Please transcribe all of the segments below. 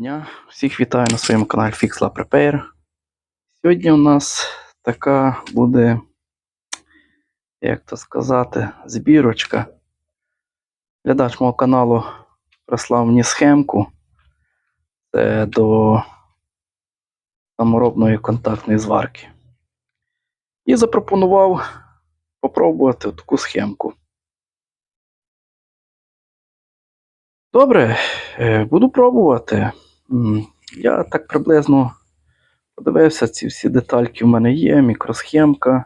дня! Всіх вітаю на своєму каналі Fixla Prepare. Сьогодні у нас така буде, як то сказати, збірочка. Глядач мого каналу прислав мені схемку. Це до саморобної контактної зварки. І запропонував попробувати таку схемку. Добре, е, буду пробувати. Я так приблизно подивився, ці всі детальки в мене є, мікросхемка.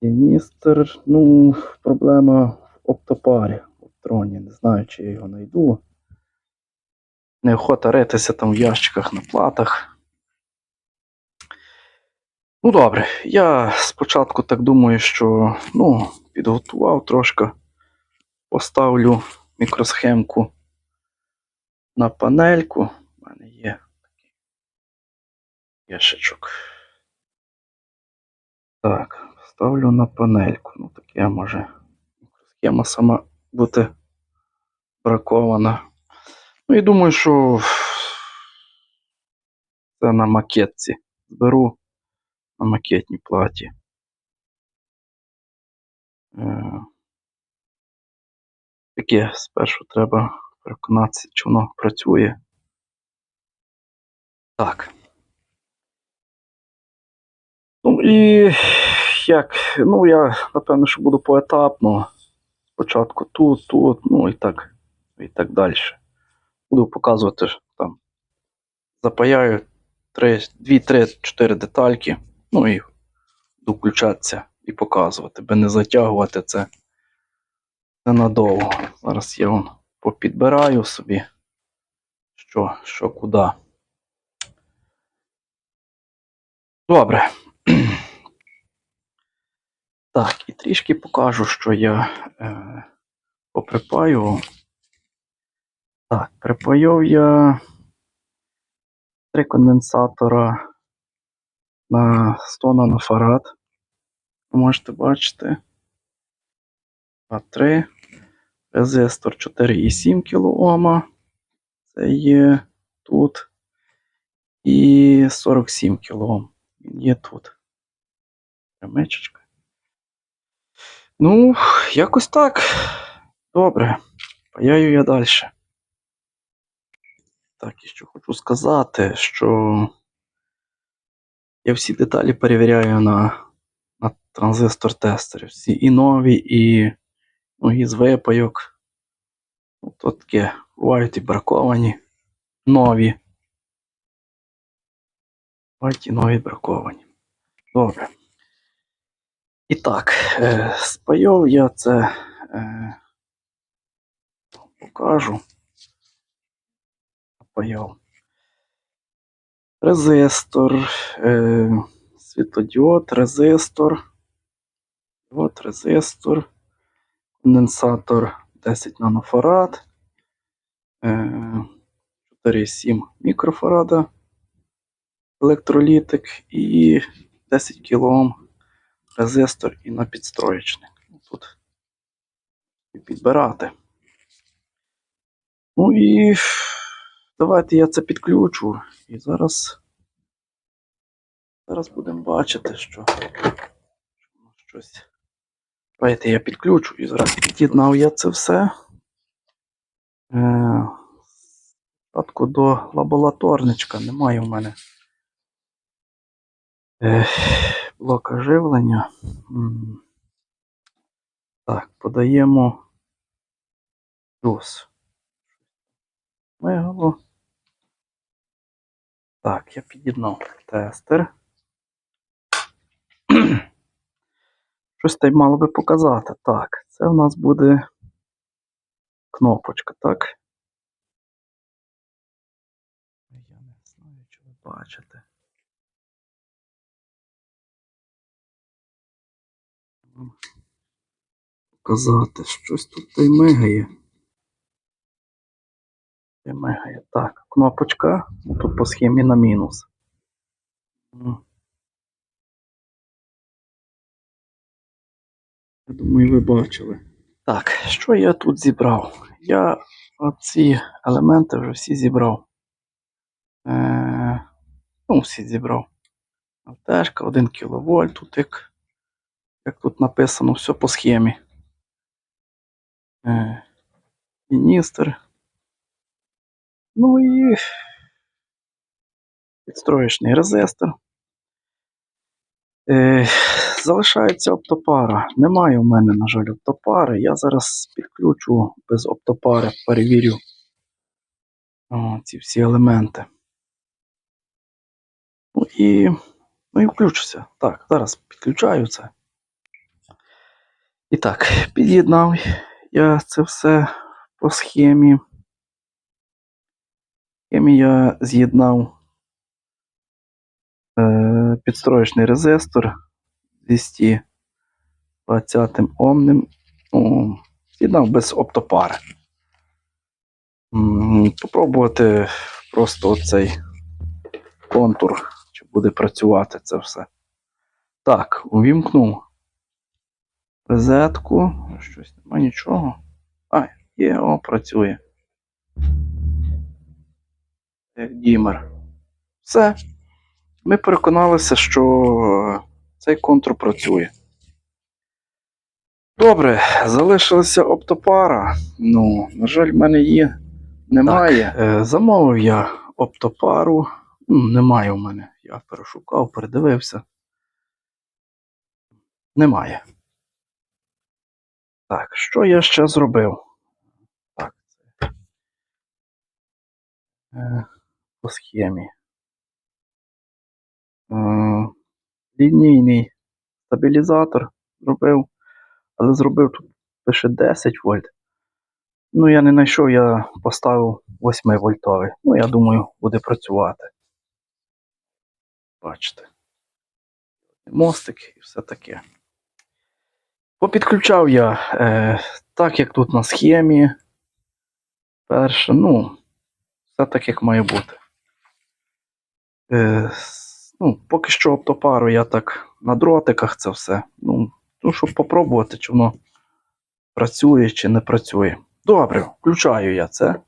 Іністер. Ну, проблема в оптопарі, в оптроні. Не знаю, чи я його знайду. Неохота ритися там в ящиках на платах. Ну, добре, я спочатку так думаю, що ну, підготував трошки, поставлю мікросхемку на панельку. У мене є такий ящичок. Так, ставлю на панельку. Ну, таке може мікросхема сама бути бракована. Ну і думаю, що це на макетці. Зберу на макетній платі. Е, Таке спершу треба переконатися, чи воно працює. Так. Ну і як, ну я напевно, що буду поетапно. Спочатку тут, тут, ну і так, і так далі. Буду показувати там. Запаяю 2, 3, 4 детальки, ну і включатися і показувати, би не затягувати це ненадовго. Зараз я вон попідбираю собі, що, що куди. Добре. Так, і трішки покажу, що я е, поприпаював. Так, припаяв я три конденсатора на 100 нанофарад. Можете бачити. А 3. Резистор 4,7 кОм. Це є тут. І 47 кОм. Він є тут. Ремечечка. Ну, якось так. Добре. Паяю я далі. Так, і що хочу сказати, що я всі деталі перевіряю на, на транзистор тестері. Всі і нові, і з випайок. Ну, то таке бувають і браковані, нові. Бувають і нові браковані. Добре. І так, е, спайов я це е, покажу. Паяв. Резистор, е, світлодіод, резистор, от резистор, конденсатор 10 нанофарад, е, 4,7 мікрофарада, електролітик і 10 кОм резистор і на підстроєчник. Тут і підбирати. Ну і давайте я це підключу. І зараз, зараз будемо бачити, що, що щось. Давайте я підключу і зараз під'єднав я це все. Е, Спочатку до лабораторничка немає в мене е, блока живлення. Так, подаємо плюс. Мегалу. Так, я під'єднав тестер. Щось там мало би показати. Так, це в нас буде кнопочка, так? Я не знаю, чи ви бачите. Показати, щось тут та й мигає. Мигає. Так, кнопочка. Тут по схемі на мінус. Я думаю, ви бачили. Так, що я тут зібрав? я оці елементи вже всі зібрав. Е, ну, всі зібрав. ЛТшка, 1 кВт, тут як, як тут написано, все по схемі. Е, міністр. Ну і підстроєчний резистор. Е, залишається оптопара. Немає у мене, на жаль, оптопари. Я зараз підключу без оптопари, перевірю о, ці всі елементи. Ну і, ну і включуся. Так, зараз підключаю це. І так, під'єднав я це все по схемі. Схемі я з'єднав підстроєчний резистор 220 омним. З'єднав без оптопари. Попробувати просто оцей контур, чи буде працювати це все. Так, увімкнув розетку. Щось немає нічого. А, є, о, працює. Як дімер. Все. Ми переконалися, що цей контур працює. Добре, залишилася оптопара. Ну, на жаль, в мене її немає. Так, е, замовив я оптопару. Ну, немає у мене. Я перешукав, передивився. Немає. Так, що я ще зробив? Так, це е, по схемі. Е, лінійний стабілізатор зробив, але зробив тут пише 10 вольт. Ну, я не знайшов, я поставив 8 вольтовий. Ну, я думаю, буде працювати. Бачите. Мостик і все таке. Попідключав я е, так, як тут на схемі. Перше, ну, все так, як має бути. Е, ну, поки що оптопару я так на дротиках це все. Ну, ну, щоб попробувати, чи воно працює чи не працює. Добре, включаю я це.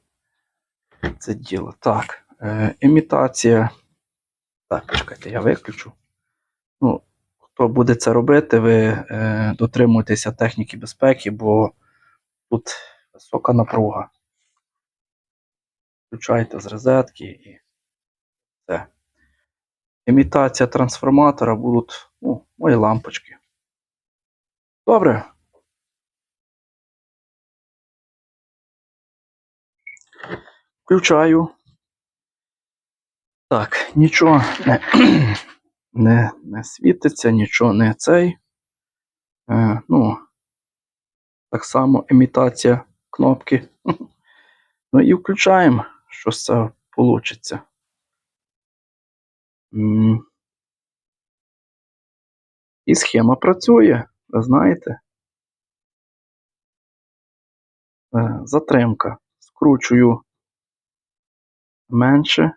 Це діло. Так, е, імітація. Так, чекайте, я виключу. Ну, хто буде це робити, ви е, дотримуйтеся техніки безпеки, бо тут висока напруга. Включайте з розетки і все. Імітація трансформатора будуть ну, мої лампочки. Добре. Включаю. Так, нічого не, не, не світиться, нічого не цей. Е, ну, так само імітація кнопки. Ну і включаємо, що з вийде. І схема працює, ви знаєте. Е, Затримка. Скручую менше.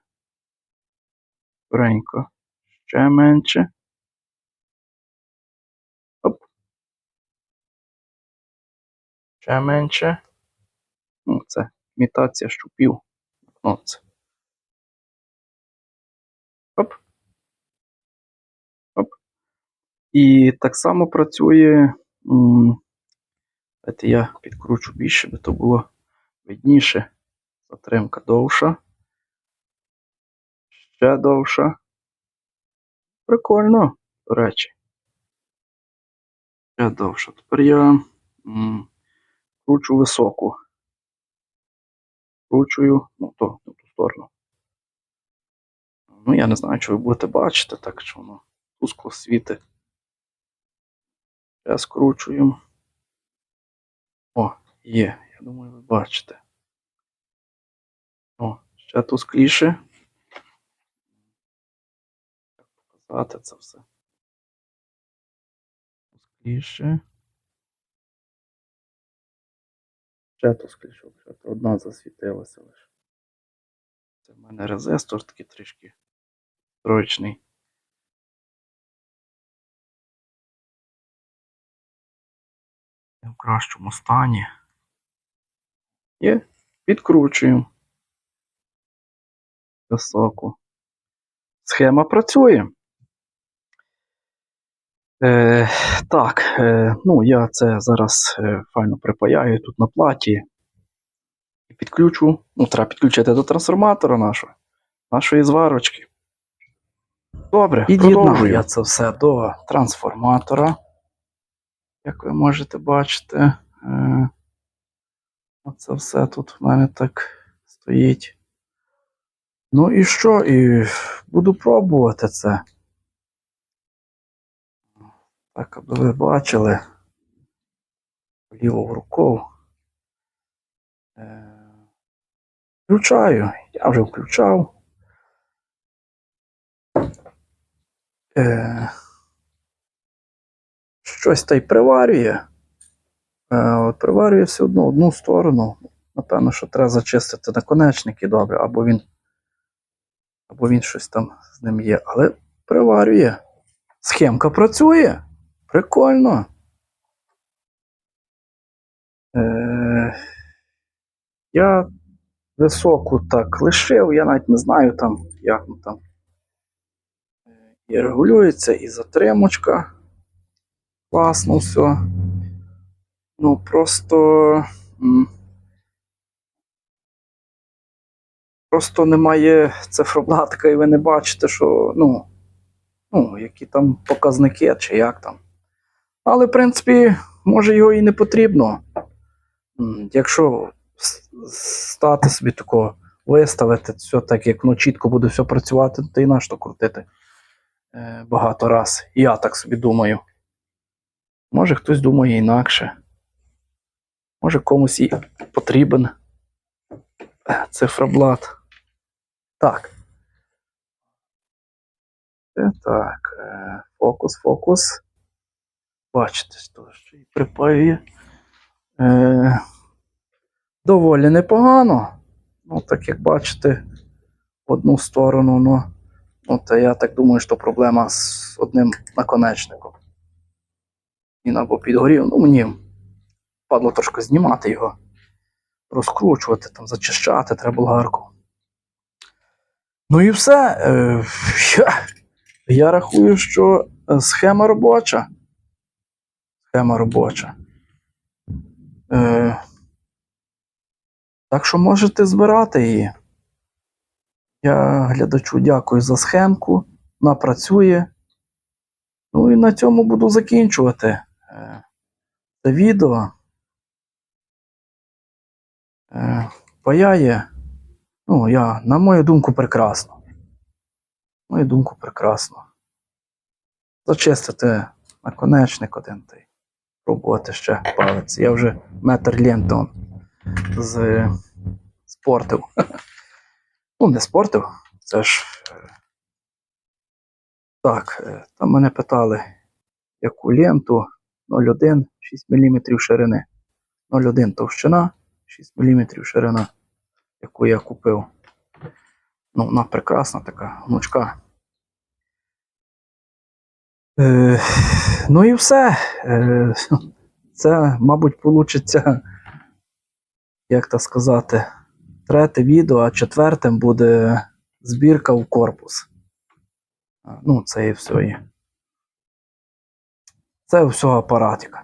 Скоренько. Ще менше. Оп. Ще менше. Ну, це імітація щупів. Оце. Оп. І так само працює. Давайте я підкручу більше, би то було видніше. Затримка довша. Ще довша. Прикольно, до речі. Ще довша. Тепер я кручу високу. Кручую, ну то, на ту сторону. Ну, я не знаю, чи ви будете бачити, так що воно тускло світить. Ще скручуємо. О, є. Я думаю, ви бачите. О, ще тускліше. Як показати це все. Тускліше. Ще тускліше. Ще одна засвітилася лише. Це в мене резистор такий трішки строчний. В кращому стані. І підкручуємо високу. Схема працює. Е, так, е, ну я це зараз е, файно припаяю тут на платі. І підключу. Ну, треба підключити до трансформатора нашого, нашої зварочки. Добре, продовжую я це все до трансформатора. Як ви можете бачити, е, оце все тут в мене так стоїть. Ну і що? І буду пробувати це. Так, аби ви бачили. Ліву руку. Е, Включаю. Я вже включав. Е, щось та й приварює. Е, приварює все одно одну сторону. Напевно, що треба зачистити наконечники добре, або він, або він щось там з ним є. Але приварює. Схемка працює. Прикольно. Е, я високу так лишив, я навіть не знаю там, як там. Е, І регулюється, і затримочка. Класно все. Ну, просто. Просто немає цифроблатка, і ви не бачите, що, ну, ну, які там показники чи як там. Але, в принципі, може його і не потрібно. Якщо стати собі такого, виставити все так, як воно чітко буде все працювати, то і на що крутити е, багато раз. Я так собі думаю. Може хтось думає інакше. Може комусь і потрібен цифроблат. Так. Так. е, Фокус, фокус. Бачите, що ще й припаює. Е, доволі непогано. Ну, так як бачите, в одну сторону, ну, ну я так думаю, що проблема з одним наконечником. Він або підгорів, ну мені падло трошки знімати його, розкручувати, там, зачищати, треба болгарку. Ну і все. Е, я, я рахую, що е, схема робоча. Схема робоча. Е, так що можете збирати її. Я глядачу дякую за схемку. Вона працює. Ну і на цьому буду закінчувати відео. Е, паяє. Ну, я, на мою думку, прекрасно. На мою думку, прекрасно. Зачистити наконечник один та й пробувати ще палець. Я вже метр ленти з спортив. Ну, не спортив, це ж. Так, е, там мене питали, яку ленту 0,1 6 мм ширини. 0,1 товщина, 6 мм ширина, яку я купив. Ну, вона прекрасна така гнучка. Е, ну і все. Е, це, мабуть, получиться, як то сказати, третє відео, а четвертим буде збірка в корпус. Ну, це і все. Це всього апаратика.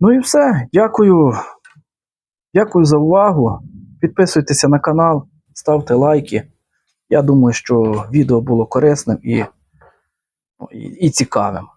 Ну і все. Дякую. Дякую за увагу. Підписуйтеся на канал, ставте лайки. Я думаю, що відео було корисним і, ну, і, і цікавим.